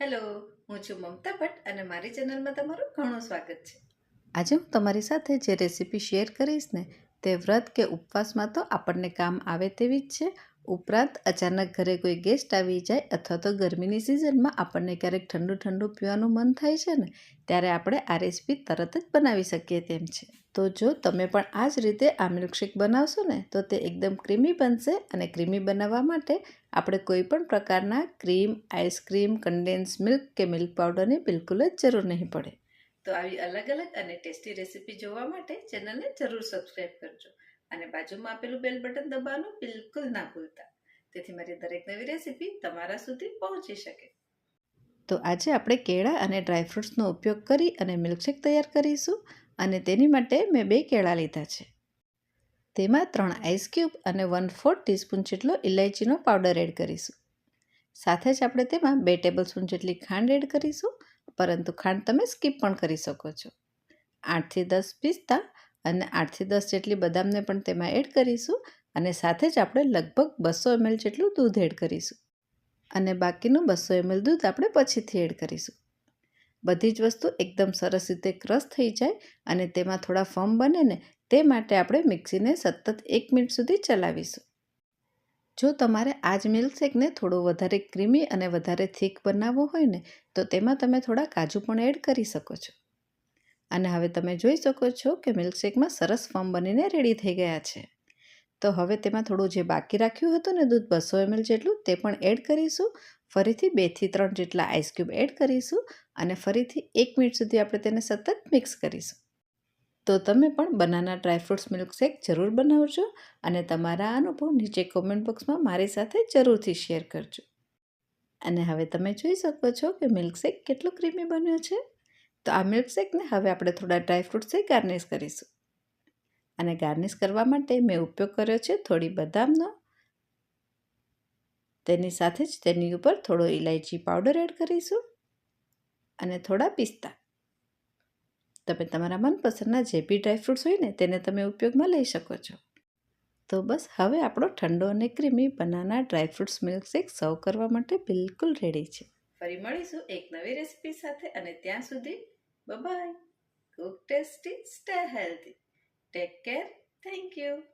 Hello, હું છું મમતા ભટ્ટ અને મારી ચેનલમાં તમારું ઘણું સ્વાગત છે. આજે હું તમારી સાથે જે રેસીપી શેર કરીશ ને, તે વ્રત કે ઉપવાસમાં તો આપણને કામ આવે તેવી જ છે ઉપરાંત અચાનક ઘરે કોઈ ગેસ્ટ આવી જાય અથવા તો ગરમીની સિઝનમાં આપણને ક્યારેક ઠંડુ ઠંડુ પીવાનું મન થાય છે ને, ત્યારે આપણે આ રેસીપી તરત જ બનાવી શકીએ તેમ છે. તો જો તમે પણ આ જ રીતે આ મિલ્કશેક બનાવશો ને, તો તે એકદમ ક્રીમી બનશે અને ક્રીમી બનાવવા માટે આપણે કોઈ પણ પ્રકારના cream ice cream condense milk કે મિલ્ક પાવડરની બિલકુલ જ જરૂર નહીં પડે. તો આવી અલગ અલગ અને ટેસ્ટી રેસીપી જોવા માટે ચેનલને જરૂર સબસ્ક્રાઈબ કરજો. અને બાજુમાં આપેલું બેલ બટન દબાવવાનું બિલકુલ ના ભૂલતા. તેથી મારી દરેક નવી રેસીપી તમારા સુધી પહોંચી શકે. તો આજે આપણે કેળા અને ડ્રાયફ્રૂટ્સનો ઉપયોગ કરી અને મિલ્કશેક તૈયાર કરીશું અને તેની માટે મેં બે કેળા લીધા છે. તેમાં ત્રણ આઈસ ક્યુબ અને વન ફોર્થ ટીસ્પૂન જેટલો ઇલાયચીનો પાવડર એડ કરીશું. સાથે જ આપણે તેમાં બે ટેબલ સ્પૂન જેટલી ખાંડ એડ કરીશું, પરંતુ ખાંડ તમે સ્કીપ પણ કરી શકો છો. આઠથી દસ પિસ્તા અને આઠથી દસ જેટલી બદામને પણ તેમાં એડ કરીશું અને સાથે જ આપણે લગભગ બસો એમએલ જેટલું દૂધ એડ કરીશું. અને બાકીનું બસો એમએલ દૂધ આપણે પછીથી એડ કરીશું. બધી જ વસ્તુ એકદમ સરસ રીતે ક્રશ થઈ જાય અને તેમાં થોડા ફર્મ બને ને તે માટે આપણે મિક્સીને સતત એક મિનિટ સુધી ચલાવીશું. જો તમારે આ જ મિલ્કશેકને થોડો વધારે ક્રીમી અને વધારે થીક બનાવવો હોય ને તો તેમાં તમે થોડા કાજુ પણ એડ કરી શકો છો. અને હવે તમે જોઈ શકો છો કે મિલ્કશેકમાં સરસ ફોર્મ બનીને રેડી થઈ ગયા છે. તો હવે તેમાં થોડું જે બાકી રાખ્યું હતું ને દૂધ બસો એમએલ જેટલું, તે પણ એડ કરીશું. ફરીથી બેથી ત્રણ જેટલા આઈસક્યુબ એડ કરીશું અને ફરીથી એક મિનિટ સુધી આપણે તેને સતત મિક્સ કરીશું. તો તમે પણ બનાના ડ્રાયફ્રૂટ્સ મિલ્કશેક જરૂર બનાવજો અને તમારા અનુભવ નીચે કોમેન્ટ બોક્સમાં મારી સાથે જરૂરથી શેર કરજો. અને હવે તમે જોઈ શકો છો કે મિલ્કશેક કેટલો ક્રીમી બન્યો છે. તો આ મિલ્કશેકને હવે આપણે થોડા ડ્રાયફ્રૂટ્સથી ગાર્નિશ કરીશું. અને ગાર્નિશ કરવા માટે મેં ઉપયોગ કર્યો છે થોડી બદામનો. તેની સાથે જ તેની ઉપર થોડો ઇલાયચી પાવડર એડ કરીશું અને થોડા પિસ્તા. તમે તમારા મનપસંદના જે બી ડ્રાયફ્રૂટ્સ હોય ને તેને તમે ઉપયોગમાં લઈ શકો છો. તો બસ હવે આપણો ઠંડો અને ક્રીમી બનાના ડ્રાયફ્રૂટ્સ મિલ્કશેક સર્વ કરવા માટે બિલકુલ રેડી છે. ફરી મળીશું એક નવી રેસીપી સાથે અને ત્યાં સુધી Bye bye. Cook tasty, stay healthy. Take care. Thank you.